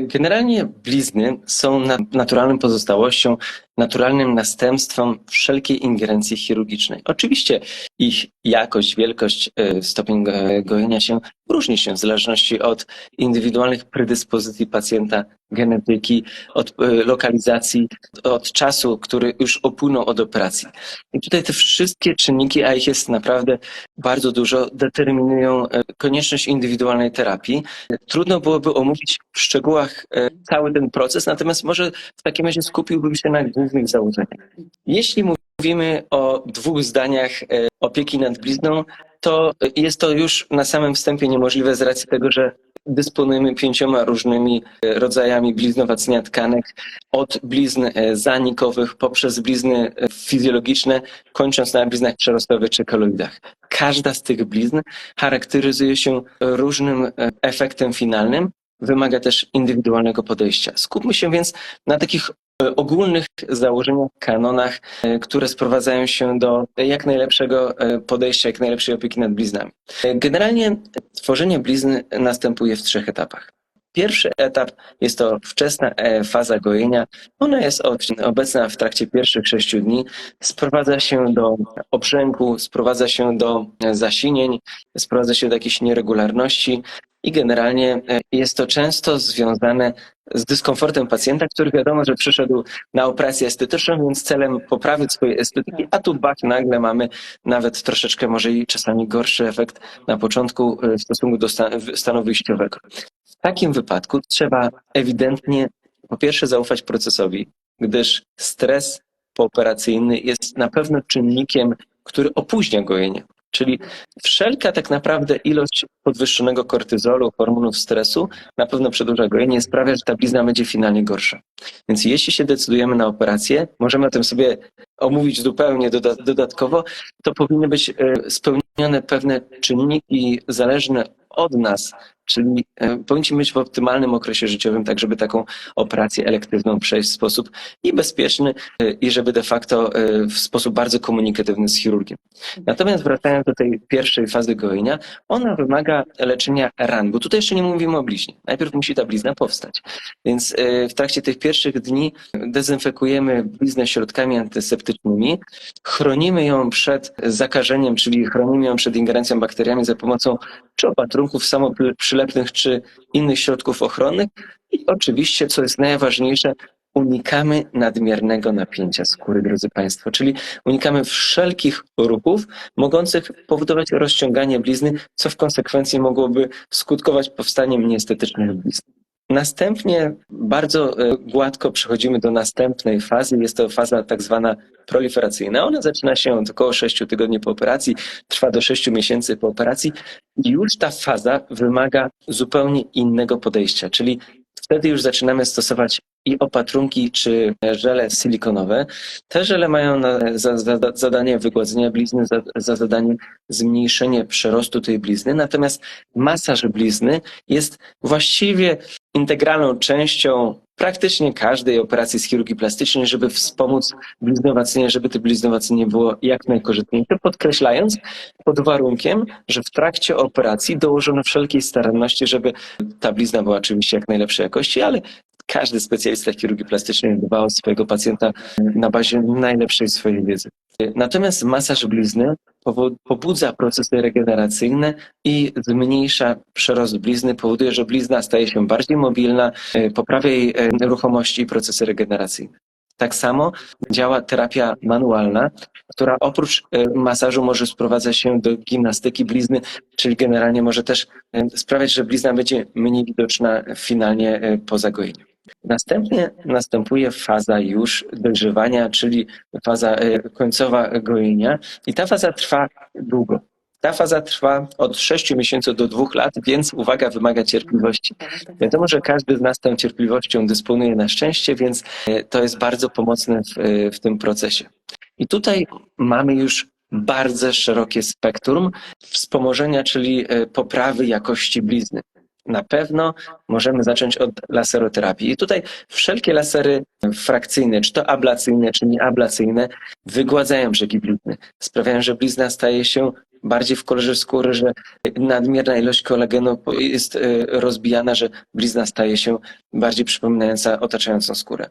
Generalnie blizny są na- naturalną pozostałością, naturalnym następstwem wszelkiej ingerencji chirurgicznej. Oczywiście ich jakość, wielkość, e, stopień go- gojenia się różni się w zależności od indywidualnych predyspozycji pacjenta, genetyki, od e, lokalizacji, od czasu, który już upłynął od operacji. I tutaj te wszystkie czynniki, a ich jest naprawdę bardzo dużo, determinują e, konieczność indywidualnej terapii. Trudno byłoby omówić w szczegółach cały ten proces, natomiast może w takim razie skupiłbym się na głównych. Jeśli mówimy o dwóch zdaniach e, opieki nad blizną, to jest to już na samym wstępie niemożliwe z racji tego, że dysponujemy pięcioma różnymi e, rodzajami bliznowacenia tkanek, od blizn e, zanikowych poprzez blizny fizjologiczne, kończąc na bliznach przerostowych czy koloidach. Każda z tych blizn charakteryzuje się różnym efektem finalnym, wymaga też indywidualnego podejścia. Skupmy się więc na takich ogólnych założeniach, kanonach, e, które sprowadzają się do jak najlepszego e, podejścia, jak najlepszej opieki nad bliznami. E, Generalnie tworzenie blizn następuje w trzech etapach. Pierwszy etap jest to wczesna e, faza gojenia. Ona jest obecna w trakcie pierwszych sześciu dni. Sprowadza się do obrzęku, sprowadza się do e, zasinień, sprowadza się do jakichś nieregularności i generalnie e, jest to często związane z dyskomfortem pacjenta, który wiadomo, że przyszedł na operację estetyczną, więc celem poprawy swojej estetyki, a tu bach, nagle mamy nawet troszeczkę może i czasami gorszy efekt na początku e, w stosunku do sta- stanu wyjściowego. W takim wypadku trzeba ewidentnie po pierwsze zaufać procesowi, gdyż stres pooperacyjny jest na pewno czynnikiem, który opóźnia gojenie. Czyli wszelka tak naprawdę ilość podwyższonego kortyzolu, hormonów stresu na pewno przedłuża gojenie, sprawia, że ta blizna będzie finalnie gorsza. Więc jeśli się decydujemy na operację, możemy o tym sobie omówić zupełnie doda dodatkowo, to powinny być e, spełnione pewne czynniki zależne od nas, czyli e, powinniśmy być w optymalnym okresie życiowym, tak żeby taką operację elektywną przejść w sposób i bezpieczny e, i żeby de facto e, w sposób bardzo komunikatywny z chirurgiem. Natomiast wracając do tej pierwszej fazy gojenia, ona wymaga leczenia ran, bo tutaj jeszcze nie mówimy o bliźnie. Najpierw musi ta blizna powstać. Więc w trakcie tych pierwszych dni dezynfekujemy bliznę środkami antyseptycznymi, chronimy ją przed zakażeniem, czyli chronimy ją przed ingerencją bakteriami za pomocą czy opatrunków samoprzylepnych, czy innych środków ochronnych. I oczywiście, co jest najważniejsze, unikamy nadmiernego napięcia skóry, drodzy Państwo, czyli unikamy wszelkich ruchów mogących powodować rozciąganie blizny, co w konsekwencji mogłoby skutkować powstaniem nieestetycznych blizn. Następnie bardzo e, gładko przechodzimy do następnej fazy. Jest to faza tak zwana proliferacyjna. Ona zaczyna się od około 6 tygodni po operacji, trwa do 6 miesięcy po operacji i już ta faza wymaga zupełnie innego podejścia, czyli wtedy już zaczynamy stosować i opatrunki czy żele silikonowe. Te żele mają na, za, za, zadanie wygładzenia blizny, za, za zadanie zmniejszenie przerostu tej blizny, natomiast masaż blizny jest właściwie integralną częścią praktycznie każdej operacji z chirurgii plastycznej, żeby wspomóc bliznowacenie, żeby to bliznowacenie było jak najkorzystniejsze, podkreślając pod warunkiem, że w trakcie operacji dołożono wszelkiej staranności, żeby ta blizna była oczywiście jak najlepszej jakości, ale każdy specjalista chirurgii plastycznej dba o swojego pacjenta na bazie najlepszej swojej wiedzy. Natomiast masaż blizny pobudza procesy regeneracyjne i zmniejsza przerost blizny, powoduje, że blizna staje się bardziej mobilna, e, poprawia jej e, ruchomości i procesy regeneracyjne. Tak samo działa terapia manualna, która oprócz e, masażu może sprowadzać się do gimnastyki blizny, czyli generalnie może też sprawiać, że blizna będzie mniej widoczna finalnie po zagojeniu. Następnie następuje faza już dojrzewania, czyli faza e, końcowa gojenia i ta faza trwa długo. Ta faza trwa od 6 miesięcy do 2 lat, więc uwaga, wymaga cierpliwości. Wiadomo, że każdy z nas tą cierpliwością dysponuje na szczęście, więc e, to jest bardzo pomocne w, e, w tym procesie. I tutaj mamy już bardzo szerokie spektrum wspomożenia, czyli poprawy jakości blizny. Na pewno możemy zacząć od laseroterapii. I tutaj wszelkie lasery frakcyjne, czy to ablacyjne, czy nieablacyjne, wygładzają brzegi blizny. Sprawiają, że blizna staje się bardziej w kolorze skóry, że nadmierna ilość kolagenu jest e, rozbijana, że blizna staje się bardziej przypominająca otaczającą skórę.